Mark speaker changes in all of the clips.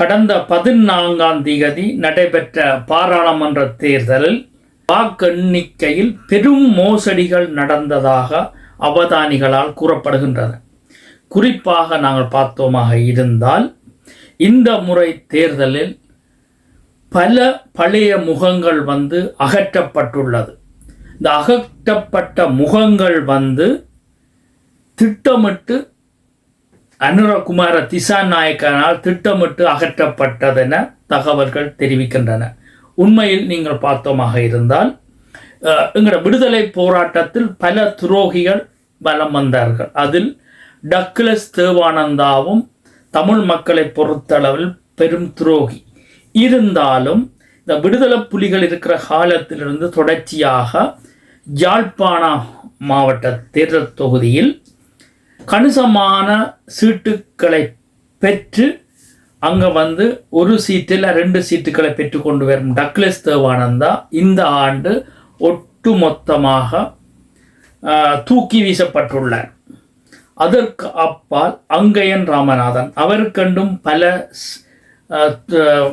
Speaker 1: கடந்த பதினான்காம் தேதி நடைபெற்ற பாராளுமன்ற தேர்தலில் வாக்கெண்ணிக்கையில் பெரும் மோசடிகள் நடந்ததாக அவதானிகளால் கூறப்படுகின்றன குறிப்பாக நாங்கள் பார்த்தோமாக இருந்தால் இந்த முறை தேர்தலில் பல பழைய முகங்கள் வந்து அகற்றப்பட்டுள்ளது. இந்த அகற்றப்பட்ட முகங்கள் வந்து திட்டமிட்டு அனுரகுமார திசாநாயக்கனால் திட்டமிட்டு அகற்றப்பட்டதென தகவல்கள் தெரிவிக்கின்றன. உண்மையில் நீங்கள் பார்த்தோமாக இருந்தால் எங்களோட விடுதலை போராட்டத்தில் பல துரோகிகள் பலம் வந்தார்கள். அதில் டக்லஸ் தேவானந்தாவும் தமிழ் மக்களை பொறுத்தளவில் பெரும் துரோகி. இருந்தாலும் இந்த விடுதலை புலிகள் இருக்கிற காலத்திலிருந்து தொடர்ச்சியாக யாழ்ப்பாண மாவட்ட தேர்தல் தொகுதியில் கணிசமான சீட்டுக்களை பெற்று அங்கே வந்து ஒரு சீட்டில் ரெண்டு சீட்டுகளை பெற்றுக்கொண்டு வரும் டக்லஸ் தேவானந்தா இந்த ஆண்டு ஒட்டுமொத்தமாக மொத்தமாக தூக்கி வீசப்பட்டுள்ளார். அதற்கு அப்பால் அங்கையன் ராமநாதன் அவருக்கண்டும் பல அஹ்,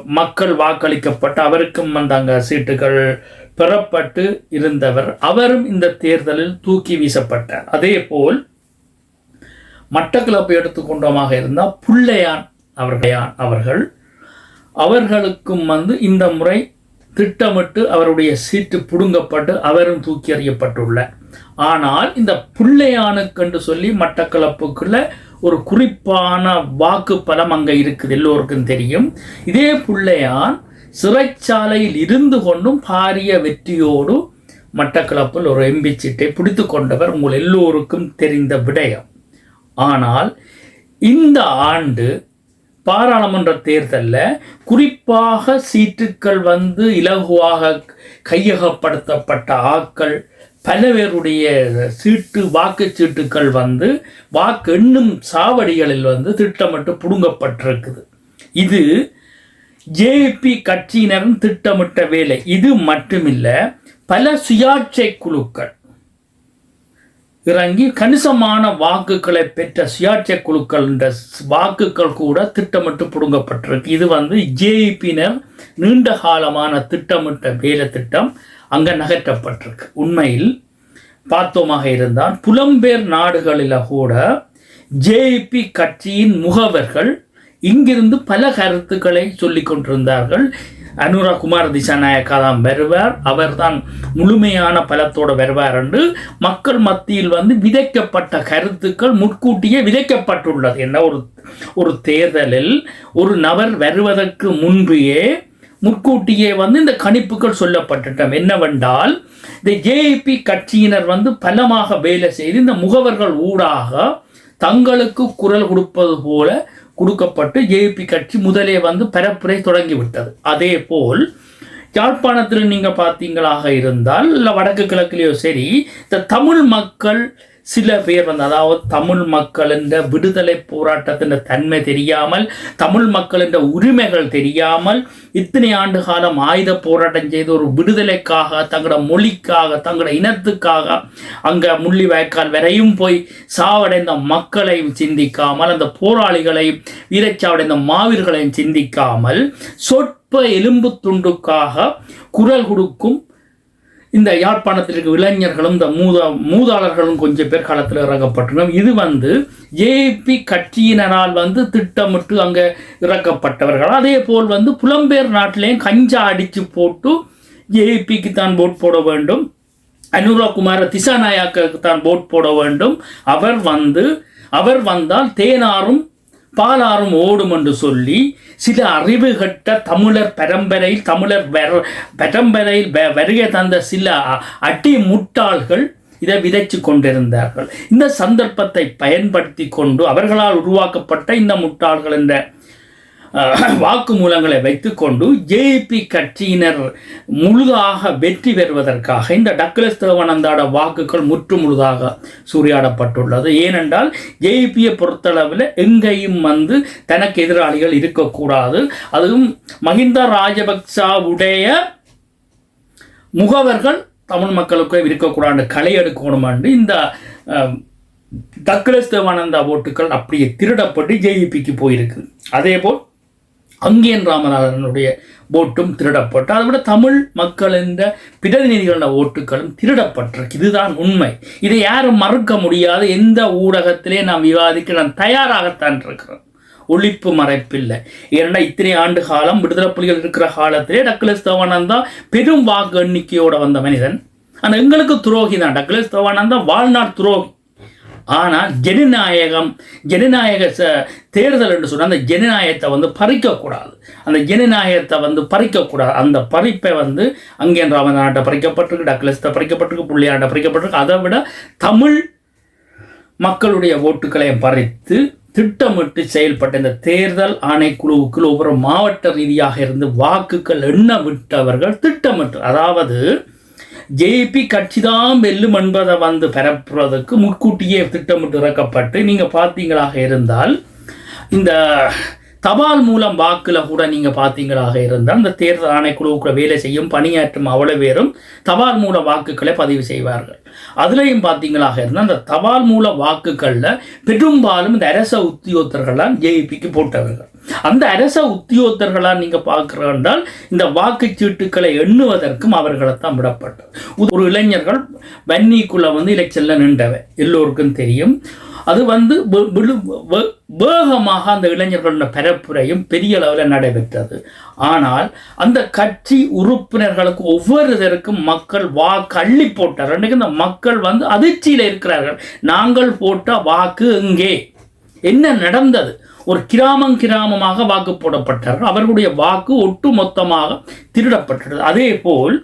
Speaker 1: மக்கள் வாக்களிக்கப்பட்டு அவருக்கும் வந்த சீட்டுகள் பெறப்பட்டு இருந்தவர். அவரும் இந்த தேர்தலில் தூக்கி வீசப்பட்டார். அதே போல் மட்டக்கிழப்பு எடுத்துக்கொண்டோமாக இருந்தால் புள்ளையான் அவர்களையான் அவர்கள். அவர்களுக்கும் வந்து இந்த முறை திட்டமிட்டு அவருடைய சீட்டு புடுங்கப்பட்டு அவரும் தூக்கி எறியப்பட்டுள்ளார் ஆனால் இந்த புள்ளையானுக்கென்று சொல்லி மட்டக்களப்புக்குள்ள ஒரு குறிப்பான வாக்கு பலம் அங்கே இருக்குது எல்லோருக்கும் தெரியும். இதே புள்ளையான் சிறைச்சாலையில் இருந்து கொண்டும் பாரிய வெற்றியோடு மட்டக்களப்பில் ஒரு எம்பி சீட்டை பிடித்து கொண்டவர் உங்கள் எல்லோருக்கும் தெரிந்த விடயம். ஆனால் இந்த ஆண்டு பாராளுமன்ற தேர்தலில் குறிப்பாக சீட்டுக்கள் வந்து இலகுவாக கையகப்படுத்தப்பட்ட ஆக்கள் பல பேருடைய சீட்டு வாக்குச்சீட்டுக்கள் வந்து வாக்கு எண்ணும் சாவடிகளில் வந்து திட்டமிட்டு புடுங்கப்பட்டிருக்குது. இது ஜேபி கட்சியினரும் திட்டமிட்ட வேலை. இது மட்டுமில்லை பல சுயாட்சை குழுக்கள் இறங்கி கணிசமான வாக்குகளை பெற்ற சுயாட்சி குழுக்கள் என்ற வாக்குகள் கூட திட்டமிட்டு புடுங்கப்பட்டிருக்கு. இது வந்து ஜேஇபியினர் நீண்ட காலமான திட்டமிட்ட வேலை திட்டம் அங்கே நகற்றப்பட்டிருக்கு உண்மையில் பார்த்தோமாக இருந்தால் புலம்பெயர் நாடுகளில் கூட ஜேபி கட்சியின் முகவர்கள் இங்கிருந்து பல கருத்துக்களை சொல்லிக் கொண்டிருந்தார்கள். அனுரா குமார் திசாநாயக்கா தான் வருவார். அவர்தான் முழுமையான பலத்தோடு வருவார் என்று மக்கள் மத்தியில் வந்து விதைக்கப்பட்ட கருத்துக்கள் முன்கூட்டியே விதைக்கப்பட்டுள்ளது. என்ன ஒரு ஒரு தேர்தலில் ஒரு நபர் வருவதற்கு முன்பே முன்கூட்டியே வந்து இந்த கணிப்புகள் சொல்லப்பட்டுட்டோம் என்னவென்றால் இந்த ஜேபி கட்சியினர் வந்து பலமாக வேலை செய்து இந்த முகவர்கள் ஊடாக தங்களுக்கு குரல் கொடுப்பது போல கொடுக்கப்பட்டு ஜேபி கட்சி முதலே வந்து பரப்புரை தொடங்கிவிட்டது. அதே போல் யாழ்ப்பாணத்தில் நீங்கள் பார்த்தீங்களாக இருந்தால் இல்லை வடக்கு கிழக்குலேயோ சரி இந்த தமிழ் மக்கள் சில பேர் வந்து அதாவது தமிழ் மக்களின் விடுதலை போராட்டத்தின் தன்மை தெரியாமல் தமிழ் மக்களின் உரிமைகள் தெரியாமல் இத்தனை ஆண்டு காலம் ஆயுத போராட்டம் செய்து ஒரு விடுதலைக்காக தங்களோட மொழிக்காக தங்களோட இனத்துக்காக அங்கே முள்ளி வாய்க்கால் வரையும் போய் சாவடைந்த மக்களையும் சிந்திக்காமல் அந்த போராளிகளையும் வீரச்சாவடைந்த மாவீர்களையும் சிந்திக்காமல் சொற்ப எலும்பு துண்டுக்காக குரல் கொடுக்கும் இந்த யாழ்ப்பாணத்தில் இருக்க இளைஞர்களும் இந்த மூதா மூதாளர்களும் கொஞ்சம் பேர் களத்தில் இறக்கப்பட்டனர். இது வந்து ஏபி கட்சியினரால் வந்து திட்டமிட்டு அங்கே இறக்கப்பட்டவர்கள். அதே போல் வந்து புலம்பெயர் நாட்டிலேயும் கஞ்சா அடித்து போட்டு ஏபிக்கு தான் போட் போட வேண்டும். அனுரா குமார திசாநாயக்கு தான் போட் போட வேண்டும். அவர் வந்து அவர் வந்தால் தேனாரும் பாலாறும் ஓடும் என்று சொல்லி சில அறிவு கட்ட தமிழர் பரம்பரையில் தமிழர் பரம்பரையில் வருகை தந்த சில அ- அடி முட்டாள்கள் இதை விதைச்சு கொண்டிருந்தார்கள். இந்த சந்தர்ப்பத்தை பயன்படுத்தி கொண்டு அவர்களால் உருவாக்கப்பட்ட இந்த முட்டாள்கள் என்ற வாக்குமூலங்களை வைத்துக்கொண்டு ஜேபி கட்சியினர் முழுதாக வெற்றி பெறுவதற்காக இந்த டக்ளஸ் தேவானந்தாட வாக்குகள் முற்று முழுதாக சூறையாடப்பட்டுள்ளது. ஏனென்றால் ஜேபியை பொறுத்தளவில் எங்கேயும் வந்து தனக்கு எதிராளிகள் இருக்கக்கூடாது. அதுவும் மஹிந்த ராஜபக்சாவுடைய முகவர்கள் தமிழ் மக்களுக்கு இருக்கக்கூடாது. களை எடுக்கணும் இந்த அஹ், டக்ளஸ் தேவானந்தா ஓட்டுகள் அப்படியே திருடப்பட்டு ஜேஇபிக்கு போயிருக்கு. அதே போல் அங்கேன் ராமநாதனுடைய ஓட்டும் திருடப்பட்டு அதை விட தமிழ் மக்கள் என்ற பிரதிநிதிகளோட ஓட்டுகளும் திருடப்பட்டிருக்கு. இதுதான் உண்மை. இதை யாரும் மறுக்க முடியாத. எந்த ஊடகத்திலே நாம் விவாதிக்க நான் தயாராகத்தான் இருக்கிறோம். ஒழிப்பு மறைப்பில்லை. ஏன்னா இத்தனை ஆண்டு காலம் விடுதலை புலிகள் இருக்கிற காலத்திலே டக்ளஸ் தான் பெரும் வாக்கு எண்ணிக்கையோட வந்த மனிதன். ஆனால் எங்களுக்கு துரோகி தான் டக்ளஸ் தேவானந்தா வாழ்நாள் துரோகி. ஆனால் ஜனநாயகம் ஜனநாயக ச தேர்தல் என்று சொன்னால் அந்த ஜனநாயகத்தை வந்து பறிக்கக்கூடாது. அந்த ஜனநாயகத்தை வந்து பறிக்கக்கூடாது. அந்த பறிப்பை வந்து அங்கேன் ராமநாட்டை பறிக்கப்பட்டிருக்கு டக்லஸ்த்தை பறிக்கப்பட்டிருக்கு புள்ளியாண்டை பறிக்கப்பட்டிருக்கு. அதை விட தமிழ் மக்களுடைய ஓட்டுக்களை பறித்து திட்டமிட்டு செயல்பட்ட இந்த தேர்தல் ஆணைக்குழுவுக்கு ஒவ்வொரு மாவட்ட ரீதியாக இருந்து வாக்குகள் எண்ண விட்டவர்கள் திட்டமிட்டு அதாவது ஜேபி கட்சி தான் வெல்லும் என்பதை வந்து பரப்புறதுக்கு முன்கூட்டியே திட்டமிட்டு இறக்கப்பட்டு நீங்கள் பார்த்தீங்களாக இருந்தால் இந்த தபால் மூலம் வாக்குல கூட நீங்க பார்த்தீங்களாக இருந்தால் இந்த தேர்தல் ஆணைக்குழுவுக்குள்ள வேலை செய்யும் பணியாற்றும் அவ்வளவு பேரும் தபால் மூல வாக்குகளை பதிவு செய்வார்கள். அதுலேயும் பார்த்தீங்களாக இருந்தால் அந்த தபால் மூல வாக்குகளில் பெரும்பாலும் இந்த அரச உத்தியோகத்தர்களால் ஜேபிக்கு போட்டவர்கள். அந்த அரச உத்தியோகத்தர்களால் நீங்கள் பார்க்குறால் இந்த வாக்குச்சீட்டுக்களை எண்ணுவதற்கும் அவர்களைத்தான் விடப்பட்டது. ஒரு இளைஞர்கள் வன்னிக்குள்ள வந்து எலெக்ஷனில் நின்றவை. எல்லோருக்கும் தெரியும். அது வந்து வேகமாக அந்த இளைஞர்களோட பரப்புரையும் பெரிய அளவில் நடைபெற்றது. ஆனால் அந்த கட்சி உறுப்பினர்களுக்கு இதற்கும் மக்கள் வாக்கு அள்ளி போட்டார் அன்றைக்கு இந்த மக்கள் வந்து அதிர்ச்சியில் இருக்கிறார்கள். நாங்கள் போட்ட வாக்கு எங்கே? என்ன நடந்தது? ஒரு கிராமம் கிராமமாக வாக்கு போடப்பட்டார்கள். அவர்களுடைய வாக்கு ஒட்டு மொத்தமாக திருடப்பட்டது. அதே போல்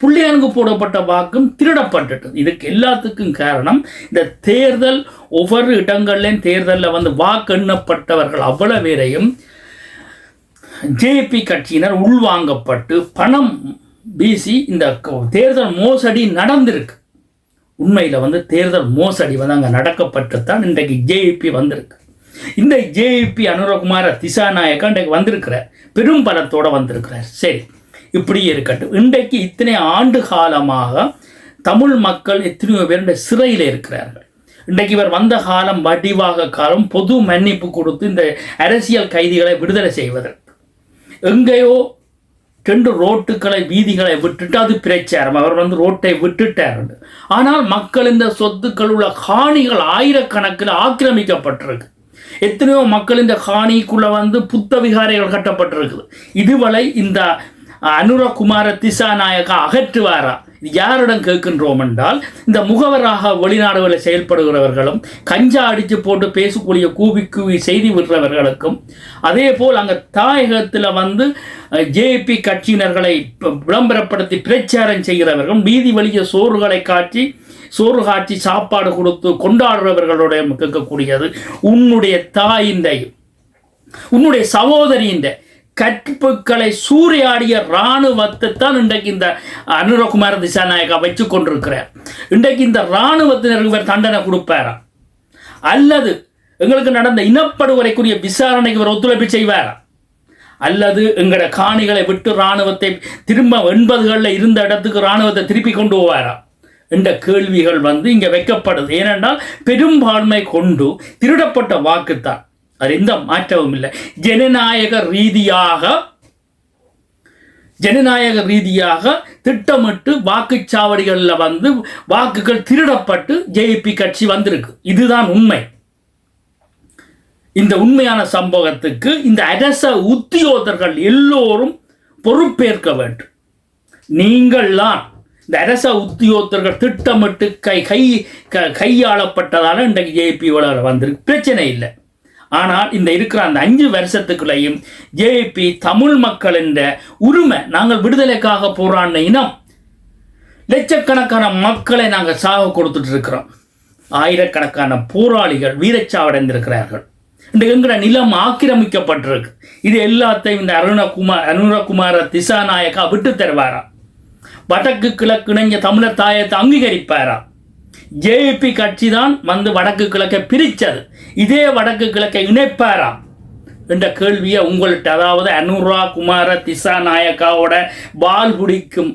Speaker 1: புள்ளியானுக்கு போடப்பட்ட வாக்கும் திருடப்பட்டுட்டது இதுக்கு எல்லாத்துக்கும் காரணம் இந்த தேர்தல் ஒவ்வொரு இடங்கள்லையும் தேர்தலில் வந்து வாக்கு எண்ணப்பட்டவர்கள் அவ்வளவு பேரையும் ஜேபி கட்சியினர் உள்வாங்கப்பட்டு பணம் வீசி இந்த தேர்தல் மோசடி நடந்திருக்கு. உண்மையில் வந்து தேர்தல் மோசடி வந்து அங்கே நடக்கப்பட்டு தான் இன்றைக்கு ஜேபி வந்திருக்கு. இந்த ஜேபி அனுரகுமார திசாநாயக்கா இன்றைக்கு வந்திருக்கிறார். பெரும் பலத்தோடு வந்திருக்கிறார். சரி. இப்படி இருக்கட்டும். இன்றைக்கு இத்தனை ஆண்டு காலமாக தமிழ் மக்கள் எத்தனையோ பேர் சிறையில் இருக்கிறார்கள். இன்றைக்கு இவர் வந்த காலம் வடிவாக காலம் பொது மன்னிப்பு கொடுத்து இந்த அரசியல் கைதிகளை விடுதலை செய்வதற்கு. எங்கேயோ ரெண்டு ரோட்டுகளை வீதிகளை விட்டுட்டு அது பிரச்சாரம். அவர் வந்து ரோட்டை விட்டுட்டார் ஆனால் மக்கள் இந்த சொத்துக்கள் உள்ள காணிகள் ஆயிரக்கணக்கில் ஆக்கிரமிக்கப்பட்டிருக்கு. எத்தனையோ மக்கள் இந்த காணிக்குள்ள வந்து புத்த விகாரைகள் கட்டப்பட்டிருக்குது. இதுவரை இந்த அனுரகுமார திசாநாயகா அகற்றுவாரா? இது யாரிடம் கேட்கின்றோம் என்றால் இந்த முகவராக வெளிநாடுகளில் செயல்படுகிறவர்களும் கஞ்சா அடித்து போட்டு பேசக்கூடிய கூவி கூவி செய்தி விடுறவர்களுக்கும் அதே போல் அங்கே தாயகத்தில் வந்து ஜேபி கட்சியினர்களை விளம்பரப்படுத்தி பிரச்சாரம் செய்கிறவர்களும் வீதி வழிய சோறுகளை காட்டி சோறு காட்சி சாப்பாடு கொடுத்து கொண்டாடுறவர்களுடைய கேட்கக்கூடியது உன்னுடைய தாயின் உன்னுடைய சகோதரியின் கற்புக்களை சூறையாடிய இராணுவத்தை தான் இன்றைக்கு இந்த அனுரகுமார திசாநாயகா வச்சு கொண்டிருக்கிறார். இன்றைக்கு இந்த இராணுவத்தினருக்கு இவர் தண்டனை கொடுப்பாரா? அல்லது எங்களுக்கு நடந்த இனப்படுகொலைக்குரிய விசாரணைக்கு இவர் ஒத்துழைப்பு செய்வாரா? அல்லது எங்களோட காணிகளை விட்டு இராணுவத்தை திரும்ப எண்பதுகளில் இருந்த இடத்துக்கு இராணுவத்தை திருப்பி கொண்டு போவாரா? என்ற கேள்விகள் வந்து இங்கே வைக்கப்படுது. ஏனென்றால் பெரும்பான்மை கொண்டு திருடப்பட்ட வாக்குத்தான். அது எந்த மாற்றமும் இல்லை. ஜனநாயக ரீதியாக ஜனநாயக ரீதியாக திட்டமிட்டு வாக்குச்சாவடிகளில் வந்து வாக்குகள் திருடப்பட்டு ஜேபி கட்சி வந்திருக்கு. இதுதான் உண்மை. இந்த உண்மையான சம்பவத்துக்கு இந்த அரச உத்தியோகர்கள் எல்லோரும் பொறுப்பேற்க வேண்டும். நீங்கள்லாம் இந்த அரச உத்தியோகத்தர்கள் திட்டமிட்டு கை கை க- கையாளப்பட்டதால இன்றைக்கு ஜேபி வந்திருக்கு. பிரச்சனை இல்லை. ஆனால் இந்த இருக்கிற அந்த அஞ்சு வருஷத்துக்குள்ளேயும் ஜேபி தமிழ் மக்கள் என்ற உரிமை நாங்கள் விடுதலைக்காக போராடின இனம் லட்சக்கணக்கான மக்களை நாங்கள் சாக கொடுத்துட்டு இருக்கிறோம். ஆயிரக்கணக்கான போராளிகள் வீரச்சாவடைந்திருக்கிறார்கள். இந்த எங்கட நிலம் ஆக்கிரமிக்கப்பட்டிருக்கு. இது எல்லாத்தையும் இந்த அருணகுமார் அருணகுமார திசாநாயக்கா விட்டு தருவாரா வடக்கு கிழக்கு இணைஞ்ச தமிழர் தாயத்தை அங்கீகரிப்பாரா ஜேபி கட்சி தான் வந்து வடக்கு கிழக்கை பிரித்தது இதே வடக்கு கிழக்கை இணைப்பாரா என்ற கேள்வியை உங்கள்கிட்ட அதாவது அனுரா குமார திசாநாயக்காவோட பால் பிடிக்கும்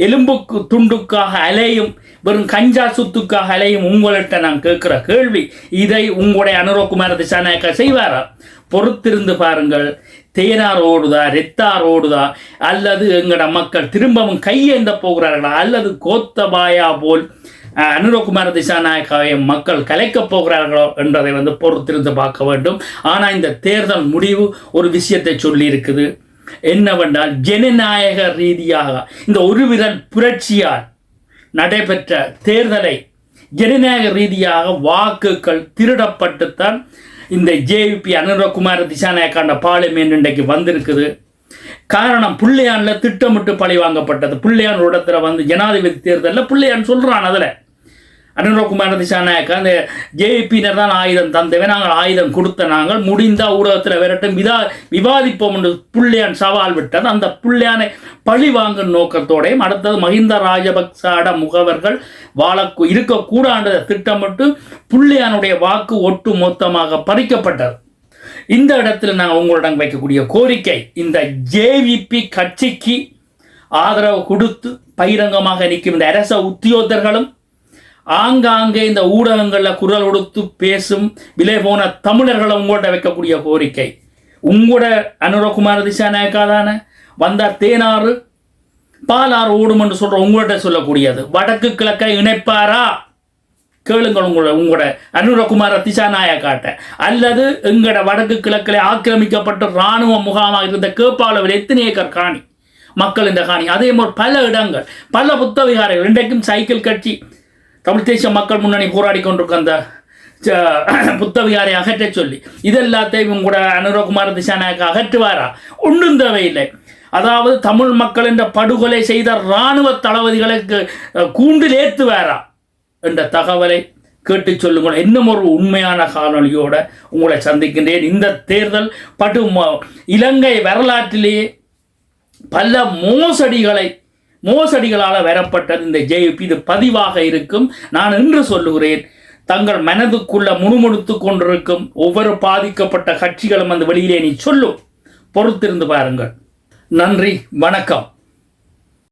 Speaker 1: எலும்புக்கு துண்டுக்காக அலையும் வெறும் கஞ்சா சுத்துக்காக அலையும் உங்கள்கிட்ட நான் கேட்குற கேள்வி இதை உங்களுடைய அனுரகுமார திசாநாயக்கா செய்வாரா? பொறுத்திருந்து பாருங்கள். தேனார் ஓடுதா ரெத்தார் ஓடுதா அல்லது எங்கட மக்கள் திரும்பவும் கையேந்த போகிறார்களா? அல்லது கோத்தபாயா போல் அனுரகுமார திசாநாயக்காவை மக்கள் கலைக்கப் போகிறார்களோ என்பதை வந்து பொறுத்திருந்து பார்க்க வேண்டும். ஆனால் இந்த தேர்தல் முடிவு ஒரு விஷயத்தை சொல்லி இருக்குது என்னவென்றால் ஜனநாயக ரீதியாக இந்த ஒரு விரல் புரட்சியால் நடைபெற்ற தேர்தலை ஜனநாயக ரீதியாக வாக்குகள் திருடப்பட்டுத்தான் இந்த ஜேவிபி அனுரகுமார திசாநாயக்காண்ட பார்லிமெண்ட் இன்றைக்கு வந்திருக்குது. காரணம் பிள்ளையானில் திட்டமிட்டு பழி வாங்கப்பட்டது. புள்ளையான் இடத்துல வந்து ஜனாதிபதி தேர்தலில் புள்ளையான் சொல்கிறான் அதில். அனுரகுமார திசாநாயக்கா அந்த ஜேபியினர் தான் ஆயுதம் தந்தவை நாங்கள் ஆயுதம் கொடுத்த நாங்கள் முடிந்த ஊடகத்தில் விரட்டும் விதா விவாதிப்போம் என்று புள்ளையான் சவால் விட்டது. அந்த புள்ளையானை பழி வாங்கும் நோக்கத்தோடையும் அடுத்தது மஹிந்த ராஜபக்சாட முகவர்கள் வாழ இருக்கக்கூடாத திட்டமிட்டு புள்ளையானுடைய வாக்கு ஒட்டு மொத்தமாக பறிக்கப்பட்டது. இந்த இடத்தில் நான் உங்களிடம் வைக்கக்கூடிய கோரிக்கை இந்த ஜேவிபி கட்சிக்கு ஆதரவு கொடுத்து பகிரங்கமாக நிற்கும் இந்த அரச உத்தியோகர்களும் ஆங்காங்கே இந்த ஊடகங்களில் குரல் கொடுத்து பேசும் விலை போன தமிழர்களை உங்கள்கிட்ட வைக்கக்கூடிய கோரிக்கை. உங்களோட அனுரகுமார திசாநாயக்கா தானே? வந்தா தேனாறு பாலாறு ஓடும் என்று சொல்ற உங்கள்கிட்ட சொல்லக்கூடியது. வடக்கு கிழக்கை இணைப்பாரா? கேளுங்கள் உங்களோட உங்களோட அனுரகுமார திசாநாயக்காட்ட. அல்லது எங்களோட வடக்கு கிழக்கில் ஆக்கிரமிக்கப்பட்ட இராணுவ முகாமாக இருந்த கேப்பாளவில் எத்தனை ஏக்கர் காணி? மக்கள் இந்த காணி. அதே மாதிரி பல இடங்கள் பல புத்தவிகாரைகள் இன்றைக்கும் சைக்கிள் கட்சி தமிழ் தேசிய மக்கள் முன்னணி போராடி கொண்டிருக்க அந்த புத்தவிகாரை அகற்ற சொல்லி இதெல்லாத்தையும் கூட அனுரகுமார திசாநாயக்க அகற்றுவாரா? ஒன்றும் தேவையில்லை. அதாவது தமிழ் மக்கள் என்ற படுகொலை செய்த இராணுவ தளபதிகளுக்கு அஹ், கூண்டில் ஏற்றுவாரா என்ற தகவலை கேட்டு சொல்லுங்கள். இன்னும் ஒரு உண்மையான காணொளியோட உங்களை சந்திக்கின்றேன். இந்த தேர்தல் படு இலங்கை வரலாற்றிலேயே பல மோசடிகளை மோசடிகளால் வரப்பட்டது இந்த ஜேபி இது பதிவாக இருக்கும். நான் என்று சொல்லுகிறேன் தங்கள் மனதுக்குள்ள முணுமுணுத்து கொண்டிருக்கும் ஒவ்வொரு பாதிக்கப்பட்ட கட்சிகளும் அந்த வெளியிலே நீ சொல்லும் பொறுத்திருந்து பாருங்கள். நன்றி வணக்கம்.